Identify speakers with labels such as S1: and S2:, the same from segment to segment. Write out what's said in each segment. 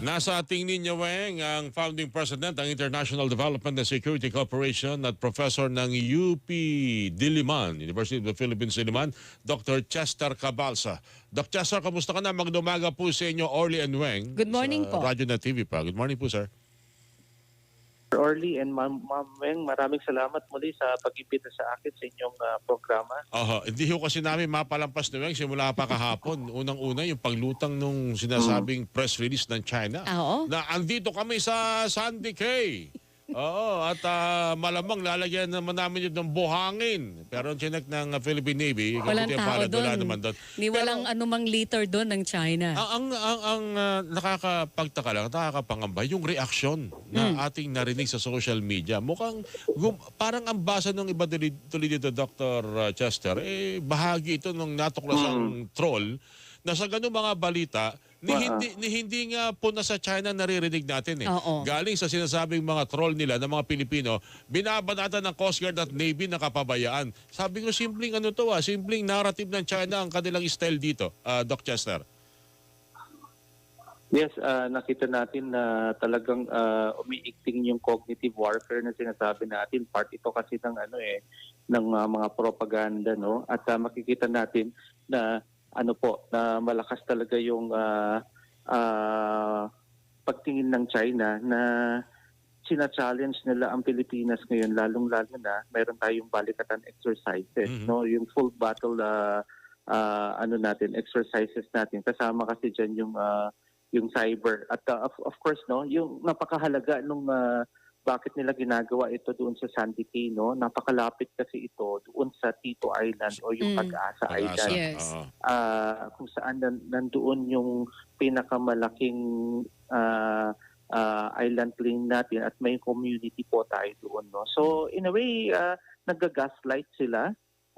S1: Nasa ating linya, Weng, ang founding president ng International Development and Security Corporation at professor ng UP Diliman, University of the Philippines Diliman, Dr. Chester Cabalsa. Dr. Chester, kamusta ka na? Magandang umaga po sa inyo, Orly and Weng.
S2: Good morning po.
S1: Radyo na TV pa. Good morning po, sir.
S3: Sir Orly and Ma'am Ma'am Weng, maraming salamat muli sa pag-imbita sa akin sa inyong ah, programa.
S1: Aha, hindi ho kasi namin mapalampas ni Weng simula pa kahapon. Unang-una yung paglutang nung sinasabing press release ng China.
S2: Ah, oo.
S1: Na andito kami sa Sandy Cay. Oo, at ah, malamang lalagyan naman namin yun ng buhangin. Pero ang chinek ng ah, Philippine Navy,
S2: Walang tao
S1: palad, wala
S2: doon.
S1: naman doon.
S2: Ni walang anumang liter doon ng China.
S1: Ang ang ang, ang ah, nakakapagtaka lang, nakakapangamba yung reaksyon
S2: Hmm.
S1: na ating narinig sa social media. Mukhang gum- parang ang basa ng iba tuloy, dito Dr. Chester, eh bahagi ito nung natuklasang troll na sa ganung mga balita ni hindi ni hindi nga po na sa China naririnig natin eh.
S2: Oo.
S1: Galing sa sinasabing mga troll nila ng mga Pilipino, binabanatan ng Coast Guard at Navy na kapabayaan. Sabi ko simpleng ano to ah, simpleng narrative ng China ang kanilang style dito, ah, Doc Chester.
S3: Yes, ah, nakita natin na talagang ah, umiikting yung cognitive warfare na sinasabi natin. Part ito kasi ng ano eh ng ah, mga propaganda no at ah, makikita natin na ano po na malakas talaga yung ah, ah, pagtingin ng China na sina-challenge nila ang Pilipinas ngayon lalong-lalo na meron tayong balikatan exercises
S1: Mhm.
S3: no? Yung full battle ah, ah, ano natin exercises natin. Kasama kasi diyan yung ah, yung cyber. At uh, of, of course no? Yung napakahalaga nung uh, bakit nila ginagawa ito doon sa Sandy Cay no napakalapit kasi ito doon sa Tito Island o yung
S2: Mm.
S3: Pag-asa
S1: Pag-asa.
S3: Island
S2: Yes.
S3: Ah, kung saan nan- nandoon yung pinakamalaking ah, ah, island lane natin at may community po tayo doon no so in a way uh, nagagaslight sila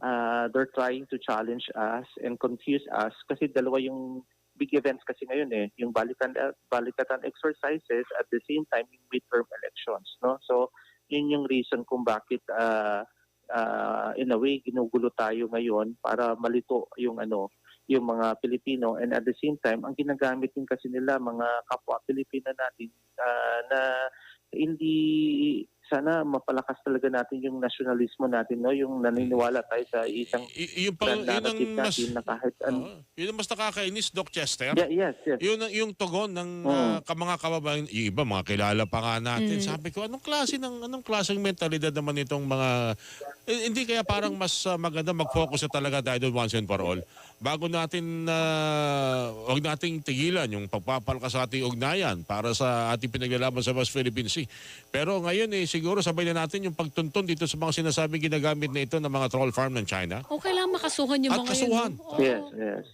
S3: Ah, they're trying to challenge us and confuse us kasi dalawa yung big events kasi ngayon eh yung balikan balikatan exercises at the same time yung midterm elections no? So yun yung reason kung bakit ah, ah, in a way ginugulo tayo ngayon para malito yung ano yung mga Pilipino. And at the same time ang ginagamit din kasi nila mga kapwa Pilipino natin ah, na hindi sana mapalakas talaga natin yung nationalismo natin no yung naniniwala tayo sa isang
S1: Y- yung pang,
S3: brand
S1: yun ang mas,
S3: natin na kahit ano
S1: Oo. yun ang mas nakakainis, Doc Chester.
S3: yeah, yes yes
S1: Yun ang- yung tugon ng ah, ka- mga kababayan, yung iba mga kilala pa nga natin.
S2: Mm.
S1: Sabi ko, anong klase ng anong klaseng mentalidad naman itong mga hindi kaya parang mas ah, maganda mag-focus na talaga tayo doon once and for all. Bago natin na wag nating tigilan yung pagpapalakas sa ating ugnayan para sa ating pinaglalaban sa West Philippine Sea. Pero ngayon eh siguro sabay na natin yung pagtuntun dito sa mga sinasabing ginagamit na ito ng mga troll farm ng China.
S2: O kailangan makasuhan yung
S1: At
S2: mga
S1: kasuhan.
S2: yun. Oo.
S3: Yes, yes.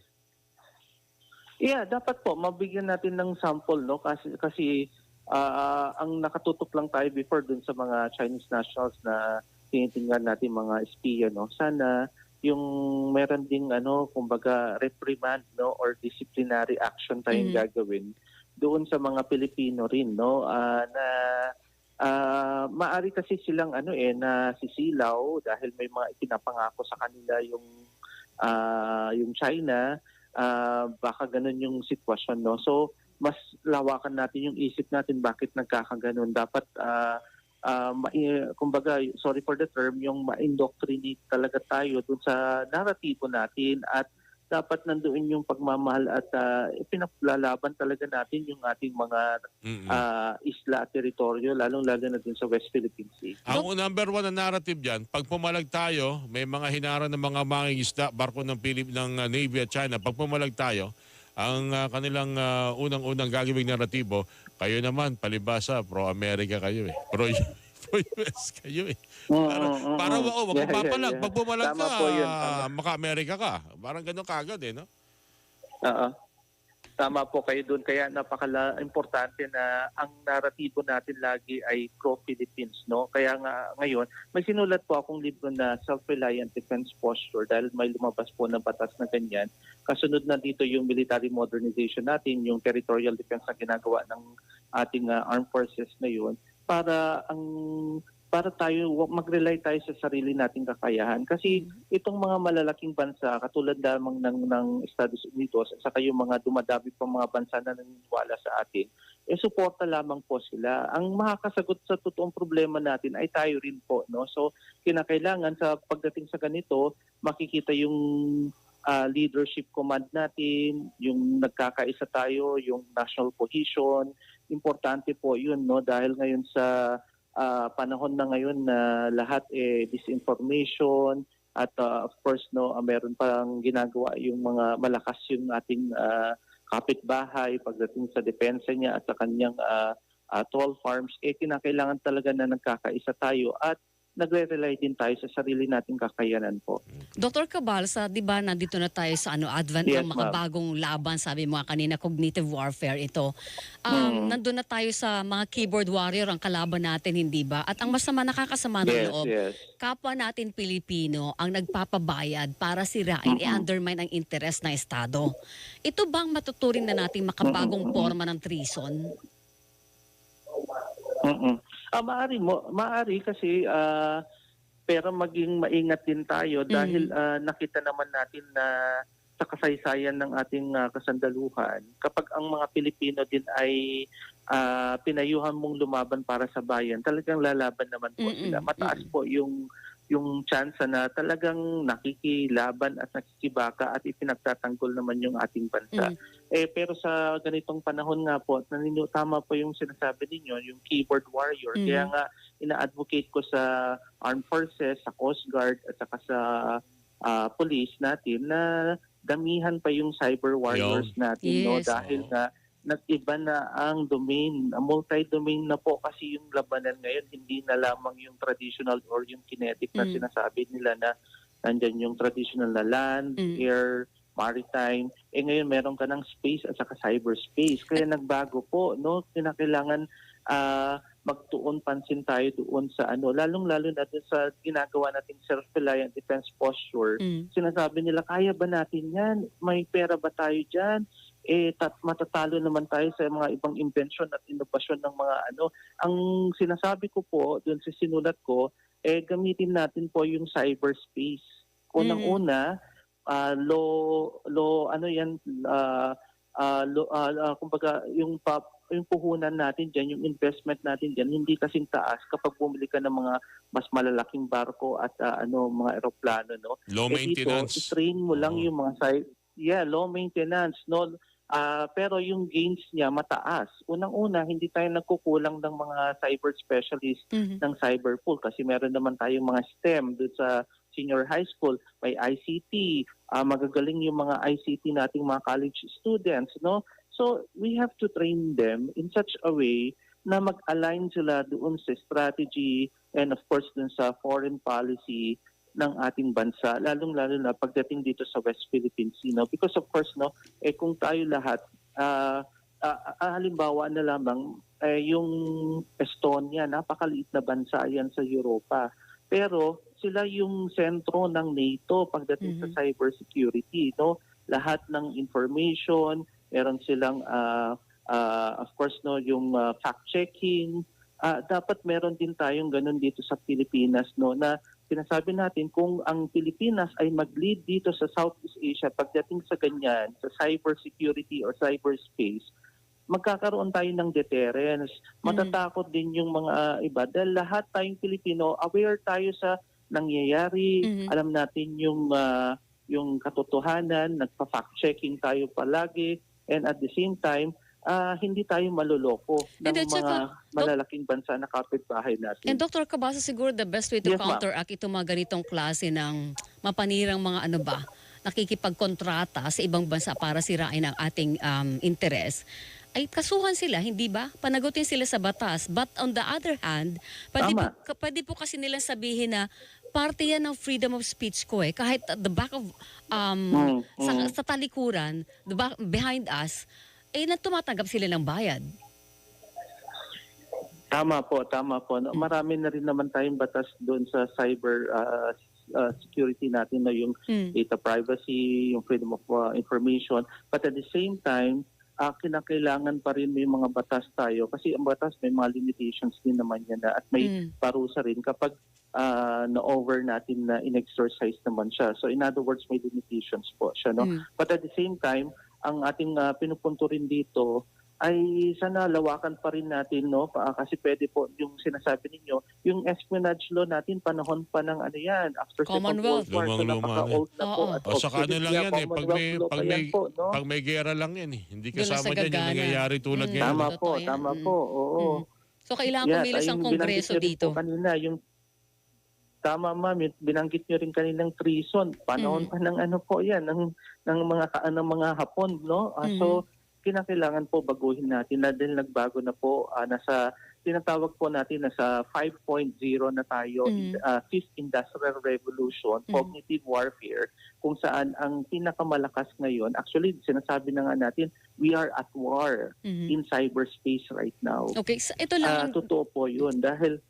S3: Yeah, dapat po mabigyan natin ng sample no kasi kasi ah, ang nakatutok lang tayo before dun sa mga Chinese nationals na tinitingnan natin mga espiya no. Sana yung meron ding ano kumbaga reprimand no? Or disciplinary action tayong
S2: Mhm.
S3: gagawin doon sa mga Pilipino rin no? Ah, na ah, maari kasi silang ano eh na sisilaw dahil may mga ipinapangako sa kanila yung ah, yung China. Ah, baka ganun yung sitwasyon no? So mas lawakan natin yung isip natin bakit nagkakaganon. Dapat ah, ma- kumbaga sorry for the term yung ma-indoctrinate talaga tayo dun sa naratibo natin at dapat nandoon yung pagmamahal at uh, pinaglalaban talaga natin yung ating mga
S1: Mm-mm.
S3: ah, isla at teritoryo lalong-lalo na dun sa West Philippine Sea.
S1: Ang number one na narrative dyan, pag pumalag tayo, may mga hinara ng mga mangingisda, barko ng, Pilip, ng uh, Navy at China, pag pumalag tayo, ang uh, kanilang uh, unang-unang gagawing naratibo, kayo naman, palibasa, pro-America kayo eh. Pro, pro-US kayo eh. Para, para oh, wag
S3: Yeah, yeah,
S1: papalag.
S3: yeah.
S1: Pag pumalag
S3: Tama
S1: ka, maka-America ka. Parang ganun kagad eh, no?
S3: Oo. Tama po kayo doon. Kaya napakala importante na ang naratibo natin lagi ay pro-Philippines. No? Kaya nga ngayon, may sinulat po akong libro na Self-Reliant Defense Posture dahil may lumabas po ng batas na ganyan. Kasunod na dito yung military modernization natin, yung territorial defense na ginagawa ng ating uh, armed forces ngayon para ang para tayo mag-rely tayo sa sarili nating kakayahan kasi itong mga malalaking bansa katulad lamang ng ng Estados Unidos at saka yung mga dumadami pang mga bansa na naniniwala sa atin eh suporta lamang po sila. Ang makakasagot sa totoong problema natin ay tayo rin po, no? So kinakailangan sa pagdating sa ganito, makikita yung ah, leadership command natin, yung nagkakaisa tayo, yung national cohesion. Importante po 'yun, no? Dahil ngayon sa ah, panahon na ngayon na lahat eh disinformation at ah, of course no, ah, meron pang ginagawa yung mga malakas yung ating ah, kapitbahay pagdating sa depensa niya at sa kanyang ah, ah, toll farms, eh kinakailangan talaga na nagkakaisa tayo at nagre-rely din tayo sa sarili nating kakayanan po.
S2: Dr. Cabalsa, di ba nandito na tayo sa ano advent
S3: Yes,
S2: ng mga bagong laban, sabi mo nga kanina, cognitive warfare ito. Um,
S3: Mm.
S2: Nandun na tayo sa mga keyboard warrior ang kalaban natin, hindi ba? At ang masama nakakasama ng
S3: Yes,
S2: loob,
S3: yes.
S2: kapwa natin Pilipino ang nagpapabayad para sirain,
S3: Mhm.
S2: i-undermine ang interes ng Estado. Ito bang matuturing na nating makabagong
S3: Mhm.
S2: forma ng treason?
S3: Mm-mm. Ah, maari mo, maari kasi ah, pero maging maingat din tayo dahil ah, nakita naman natin na sa kasaysayan ng ating ah, kasandaluhan, kapag ang mga Pilipino din ay ah, pinayuhan mong lumaban para sa bayan, talagang lalaban naman po
S2: Mm-mm,
S3: sila. Mataas po yung yung chance na talagang nakikilaban at nakikibaka at ipinagtatanggol naman yung ating bansa.
S2: Mm.
S3: Eh pero sa ganitong panahon nga po, nanino tama po yung sinasabi ninyo, yung keyboard warrior.
S2: Mhm.
S3: Kaya nga ina-advocate ko sa armed forces, sa Coast Guard at saka sa ah, police natin na damihan pa yung cyber warriors natin no
S2: Yes.
S3: dahil
S1: Oo.
S3: nga nag-iba na ang domain. Multi-domain na po kasi yung labanan ngayon, hindi na lamang yung traditional or yung kinetic na
S2: Mm.
S3: sinasabi nila na nandyan yung traditional na land,
S2: Mm.
S3: air, maritime. Eh ngayon meron ka ng space at saka cyberspace. Kaya nagbago po, no? Kinakailangan ah, magtuon pansin tayo doon sa ano, lalong-lalo na doon sa ginagawa nating self-reliant defense posture.
S2: Mm.
S3: Sinasabi nila, kaya ba natin yan? May pera ba tayo dyan? Eh, tat matatalo naman tayo sa mga ibang invention at inobasyon ng mga ano. Ang sinasabi ko po, doon sa sinulat ko, eh, gamitin natin po yung cyberspace. Unang-una, ah, law, law, ano yan, ah, ah, law- ah, ah, kumbaga, yung pa, yung puhunan natin dyan, yung investment natin dyan, hindi kasing taas kapag bumili ka ng mga mas malalaking barko at ah, ano mga eroplano, no?
S1: Low
S3: Eh, dito,
S1: maintenance.
S3: i-train mo lang
S1: Oo.
S3: yung mga side, yeah, low maintenance, no? Ah, pero yung gains niya mataas. Unang-una, hindi tayo nagkukulang ng mga cyber specialist
S2: Mhm.
S3: ng cyber pool kasi meron naman tayong mga STEM doon sa senior high school, may ICT, ah, magagaling yung mga ICT nating mga college students, no? So, we have to train them in such a way na mag-align sila doon sa strategy and of course doon sa foreign policy ng ating bansa, lalong-lalo na pagdating dito sa West Philippine Sea. No? Because of course, no, eh, kung tayo lahat, ah, ah, ah, halimbawa na lamang, eh, yung Estonia, napakaliit na bansa yan sa Europa. Pero sila yung sentro ng NATO pagdating
S2: Mhm.
S3: sa cybersecurity. No? Lahat ng information, meron silang, ah, ah, of course, no, yung ah, fact-checking, Ah, dapat meron din tayong ganun dito sa Pilipinas no na sinasabi natin kung ang Pilipinas ay mag-lead dito sa Southeast Asia pagdating sa ganyan sa cyber security or cyberspace magkakaroon tayo ng deterrence. Matatakot din yung mga iba dahil lahat tayong Pilipino aware tayo sa nangyayari,
S2: Mhm.
S3: alam natin yung ah, yung katotohanan, nagpa-fact checking tayo palagi and at the same time ah, hindi tayo maluloko ng
S2: And
S3: mga
S2: saka,
S3: malalaking bansa na kapitbahay natin.
S2: And Dr. Cabasa, siguro the best way to
S3: Yes,
S2: counteract itong mga ganitong klase ng mapanirang mga ano ba, nakikipagkontrata sa ibang bansa para sirain ang ating um, interes, ay kasuhan sila, hindi ba? Panagutin sila sa batas. But on the other hand, pwede po,
S3: Tama.
S2: ka- pwede po kasi nilang sabihin na parte yan ng freedom of speech ko eh. Kahit at the back of, um,
S3: Mm,
S2: sa,
S3: mm.
S2: sa talikuran, the back, behind us, eh na tumatanggap sila ng bayad.
S3: Tama po, tama po. No, Marami na rin naman tayong batas doon sa cyber ah, ah, security natin na yung
S2: Mm.
S3: data privacy, yung freedom of ah, information. But at the same time, ah, kinakailangan pa rin may mga batas tayo kasi ang batas may mga limitations din naman yan na at may
S2: Mm.
S3: parusa rin kapag ah, na-over natin na in-exercise naman siya. So in other words, may limitations po siya. No?
S2: Mm.
S3: But at the same time, ang ating ah, pinupunto rin dito ay sana lawakan pa rin natin no pa, kasi pwede po yung sinasabi ninyo yung espionage law natin panahon pa ng ano yan after Second. World War so napaka-old na po
S2: Oo.
S3: at
S1: O saka ano lang yan eh, pag
S3: Commonwealth
S1: may, pag may,
S3: po, no?
S1: pag may gera lang yan eh. Hindi kasama
S2: sa
S1: dyan yung nangyayari tulad
S2: Mm.
S1: ngayon.
S3: Tama po, tama
S2: Mm.
S3: po. Oo.
S2: Mm. So kailangan
S3: Yes,
S2: kumilos ang kongreso dito.
S3: Kanina, yung Tama ma'am, binanggit niyo rin kaninang treason. Panahon
S2: Mhm.
S3: pa ng ano po 'yan ng ng mga ng mga Hapon, no? Ah, So kinakailangan po baguhin natin na dahil nagbago na po ah, nasa tinatawag po natin nasa 5.0 na tayo
S2: Mhm.
S3: ah, fifth industrial revolution
S2: Mhm.
S3: cognitive warfare kung saan ang pinakamalakas ngayon actually sinasabi na nga natin we are at war
S2: Mhm.
S3: in cyberspace right now
S2: Okay, so ito lang ang
S3: totoo po yun dahil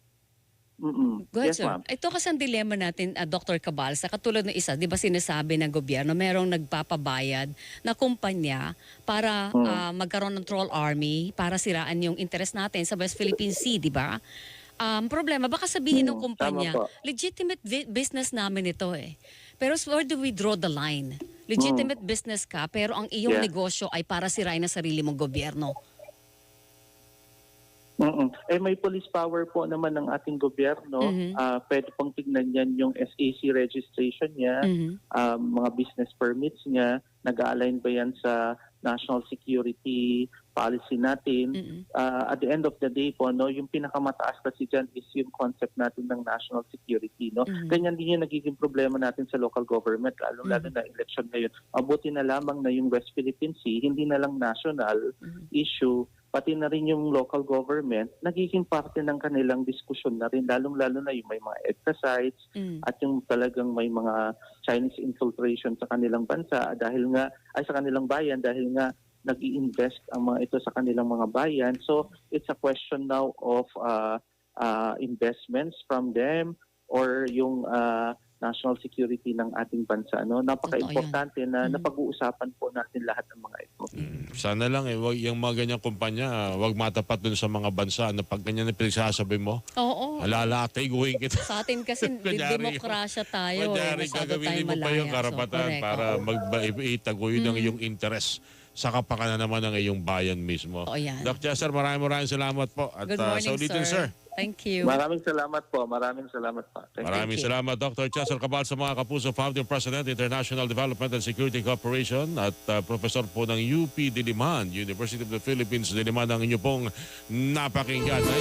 S3: Mm-mm.
S2: Go ahead,
S3: yes
S2: sir.
S3: ma'am
S2: Ito kasi ang dilema natin, uh, Dr. Cabal, sa katulad ng isa, di ba sinasabi ng gobyerno, merong nagpapabayad na kumpanya para
S3: Hmm.
S2: ah, magkaroon ng troll army para siraan yung interest natin sa West Philippine Sea, di ba? Um, problema, baka sabihin ng
S3: Hmm,
S2: kumpanya, legitimate business namin ito eh. Pero where do we draw the line? Legitimate business ka, pero ang iyong.
S3: Yeah.
S2: negosyo ay para sirain ang sarili mong gobyerno.
S3: Mm-mm. Eh may police power po naman ng ating gobyerno.
S2: Mhm.
S3: Ah, pwede pong tignan yan yung SAC registration niya,
S2: Mhm.
S3: ah, mga business permits niya, nag-align ba yan sa national security policy natin.
S2: Mhm.
S3: Ah, at the end of the day po, no, yung pinakamataas kasi dyan is yung concept natin ng national security. No?
S2: Mhm.
S3: Ganyan din yung nagiging problema natin sa local government, lalo-lalo na election ngayon. Mabuti na lamang na yung West Philippine Sea, hindi na lang national
S2: Mhm.
S3: issue, pati na rin yung local government, nagiging parte ng kanilang diskusyon na rin, lalong-lalo na yung may mga sites
S2: Mhm.
S3: at yung talagang may mga Chinese infiltration sa kanilang bansa dahil nga, ay sa kanilang bayan dahil nga nag invest ang mga ito sa kanilang mga bayan. So, it's a question now of uh, uh, investments from them or yung uh, national security ng ating bansa. No? Napaka-importante na
S2: Mhm.
S3: napag-uusapan po natin lahat ng mga ito.
S1: Mm, Sana lang eh, wag, yung mga ganyang kumpanya, wag matapat dun sa mga bansa na pag ganyan na pinagsasabi mo,
S2: Oo.
S1: alalatiguhin kita.
S2: Sa atin kasi demokrasya tayo. eh.
S1: Kunyari,
S2: Masyado
S1: gagawin
S2: tayong
S1: mo pa yung karapatan
S2: So, correct.
S1: para
S2: Oo.
S1: magbaitagoy ng
S2: Mm.
S1: iyong interes sa kapakanan naman ng iyong bayan mismo.
S2: Yan.
S1: Doc Chester, maraming maraming salamat po. At
S2: Good
S1: uh,
S2: morning,
S1: sa ulitin,
S2: sir.
S1: sir.
S2: Thank you.
S3: Maraming salamat po. Maraming salamat po. Thank you.
S1: Maraming
S2: you.
S1: salamat, Dr. Chester Cabal sa mga kapuso, Founding President, International Development and Security Corporation at uh, Professor po ng UP Diliman, University of the Philippines, Diliman ang inyo pong napakinggan.